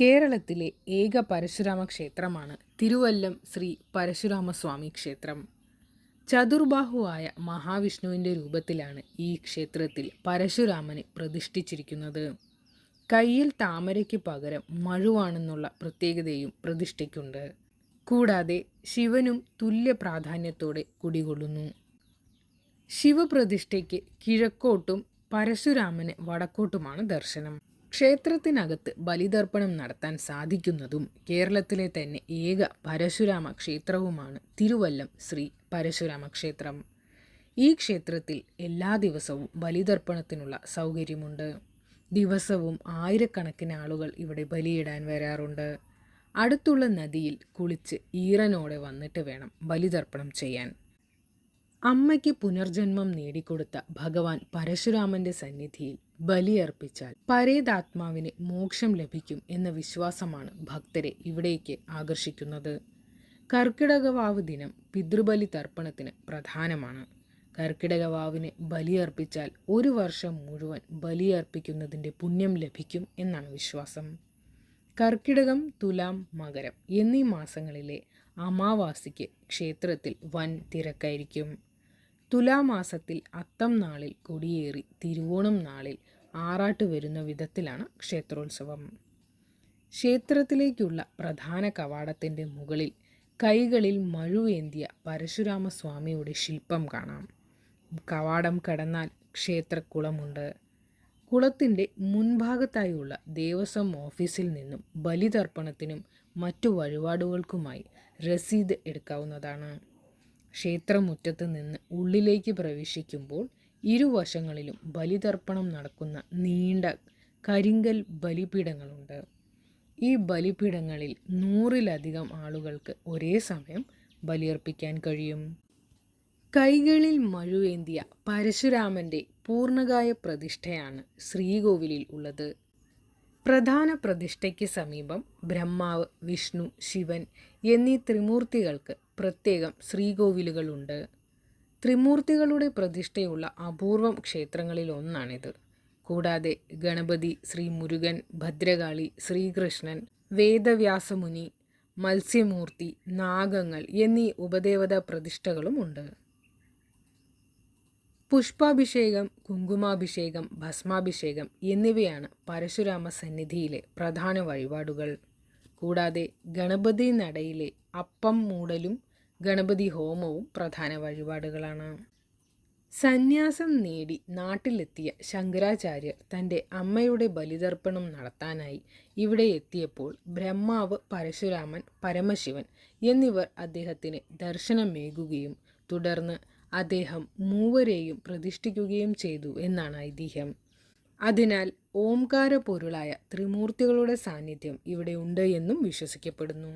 കേരളത്തിലെ ഏക പരശുരാമ ക്ഷേത്രമാണ് തിരുവല്ലം ശ്രീ പരശുരാമസ്വാമി ക്ഷേത്രം. ചതുർബാഹുവായ മഹാവിഷ്ണുവിന്റെ രൂപത്തിലാണ് ഈ ക്ഷേത്രത്തിൽ പരശുരാമനെ പ്രതിഷ്ഠിച്ചിരിക്കുന്നത്. കയ്യിൽ താമരയ്ക്ക് പകരം മഴുവാണെന്നുള്ള പ്രത്യേകതയും പ്രതിഷ്ഠയ്ക്കുണ്ട്. കൂടാതെ ശിവനും തുല്യ പ്രാധാന്യത്തോടെ കുടികൊള്ളുന്നു. ശിവപ്രതിഷ്ഠയ്ക്ക് കിഴക്കോട്ടും പരശുരാമന് വടക്കോട്ടുമാണ് ദർശനം. ക്ഷേത്രത്തിനകത്ത് ബലിതർപ്പണം നടത്താൻ സാധിക്കുന്നതും കേരളത്തിലെ തന്നെ ഏക പരശുരാമ ക്ഷേത്രവുമാണ് തിരുവല്ലം ശ്രീ പരശുരാമ ക്ഷേത്രം. ഈ ക്ഷേത്രത്തിൽ എല്ലാ ദിവസവും ബലിതർപ്പണത്തിനുള്ള സൗകര്യമുണ്ട്. ദിവസവും ആയിരക്കണക്കിന് ആളുകൾ ഇവിടെ ബലിയിടാൻ വരാറുണ്ട്. അടുത്തുള്ള നദിയിൽ കുളിച്ച് ഈറനോടെ വന്നിട്ട് വേണം ബലിതർപ്പണം ചെയ്യാൻ. അമ്മയ്ക്ക് പുനർജന്മം നേടിക്കൊടുത്ത ഭഗവാൻ പരശുരാമന്റെ സന്നിധിയിൽ ബലിയർപ്പിച്ചാൽ പരേതാത്മാവിന് മോക്ഷം ലഭിക്കും എന്ന വിശ്വാസമാണ് ഭക്തരെ ഇവിടേക്ക് ആകർഷിക്കുന്നത്. കർക്കിടകവാവ് ദിനം പിതൃബലി തർപ്പണത്തിന് പ്രധാനമാണ്. കർക്കിടകവാവിന് ബലിയർപ്പിച്ചാൽ ഒരു വർഷം മുഴുവൻ ബലിയർപ്പിക്കുന്നതിന്റെ പുണ്യം ലഭിക്കും എന്നാണ് വിശ്വാസം. കർക്കിടകം തുലാം മകരം എന്നീ മാസങ്ങളിലെ അമാവാസിക്ക് ക്ഷേത്രത്തിൽ വൻ തിരക്കായിരിക്കും. തുലാമാസത്തിൽ അത്തം നാളിൽ കൊടിയേറി തിരുവോണം നാളിൽ ആറാട്ട് വരുന്ന വിധത്തിലാണ് ക്ഷേത്രോത്സവം. ക്ഷേത്രത്തിലേക്കുള്ള പ്രധാന കവാടത്തിന്റെ മുകളിൽ കൈകളിൽ മഴുവേന്തിയ പരശുരാമസ്വാമിയുടെ ശില്പം കാണാം. കവാടം കടന്നാൽ ക്ഷേത്രക്കുളമുണ്ട്. കുളത്തിന്റെ മുൻഭാഗത്തായുള്ള ദേവസ്വം ഓഫീസിൽ നിന്നും ബലിതർപ്പണത്തിനും മറ്റു വഴിപാടുകൾക്കുമായി രസീത് എടുക്കാവുന്നതാണ്. ക്ഷേത്രമുറ്റത്ത് നിന്ന് ഉള്ളിലേക്ക് പ്രവേശിക്കുമ്പോൾ ഇരുവശങ്ങളിലും ബലിതർപ്പണം നടക്കുന്ന നീണ്ട കരിങ്കൽ ബലിപീഠങ്ങളുണ്ട്. ഈ ബലിപീഠങ്ങളിൽ നൂറിലധികം ആളുകൾക്ക് ഒരേ സമയം ബലിയർപ്പിക്കാൻ കഴിയും. കൈകളിൽ മഴുവേന്തിയ പരശുരാമന്റെ പൂർണകായ പ്രതിഷ്ഠയാണ് ശ്രീകോവിലിൽ ഉള്ളത്. പ്രധാന പ്രതിഷ്ഠയ്ക്ക് സമീപം ബ്രഹ്മാവ് വിഷ്ണു ശിവൻ എന്നീ ത്രിമൂർത്തികൾക്ക് പ്രത്യേകം ശ്രീകോവിലുകളുണ്ട്. ത്രിമൂർത്തികളുടെ പ്രതിഷ്ഠയുള്ള അപൂർവം ക്ഷേത്രങ്ങളിൽ ഒന്നാണിത്. കൂടാതെ ഗണപതി ശ്രീ മുരുകൻ ഭദ്രകാളി ശ്രീകൃഷ്ണൻ വേദവ്യാസമുനി മത്സ്യമൂർത്തി നാഗങ്ങൾ എന്നീ ഉപദേവതാ പ്രതിഷ്ഠകളും ഉണ്ട്. പുഷ്പാഭിഷേകം കുങ്കുമാഭിഷേകം ഭസ്മാഭിഷേകം എന്നിവയാണ് പരശുരാമ സന്നിധിയിലെ പ്രധാന വഴിപാടുകൾ. കൂടാതെ ഗണപതി നടയിലെ അപ്പം മൂടലും ഗണപതി ഹോമവും പ്രധാന വഴിപാടുകളാണ്. സന്യാസം നേടി നാട്ടിലെത്തിയ ശങ്കരാചാര്യർ തന്റെ അമ്മയുടെ ബലിതർപ്പണം നടത്താനായി ഇവിടെ എത്തിയപ്പോൾ ബ്രഹ്മാവ് പരശുരാമൻ പരമശിവൻ എന്നിവർ അദ്ദേഹത്തിന് ദർശനമേകുകയും തുടർന്ന് അദ്ദേഹം മൂവരെയും പ്രതിഷ്ഠിക്കുകയും ചെയ്തു എന്നാണ് ഐതിഹ്യം. അതിനാൽ ഓംകാര പൊരുളായ ത്രിമൂർത്തികളുടെ സാന്നിധ്യം ഇവിടെ ഉണ്ട് എന്നും വിശ്വസിക്കപ്പെടുന്നു.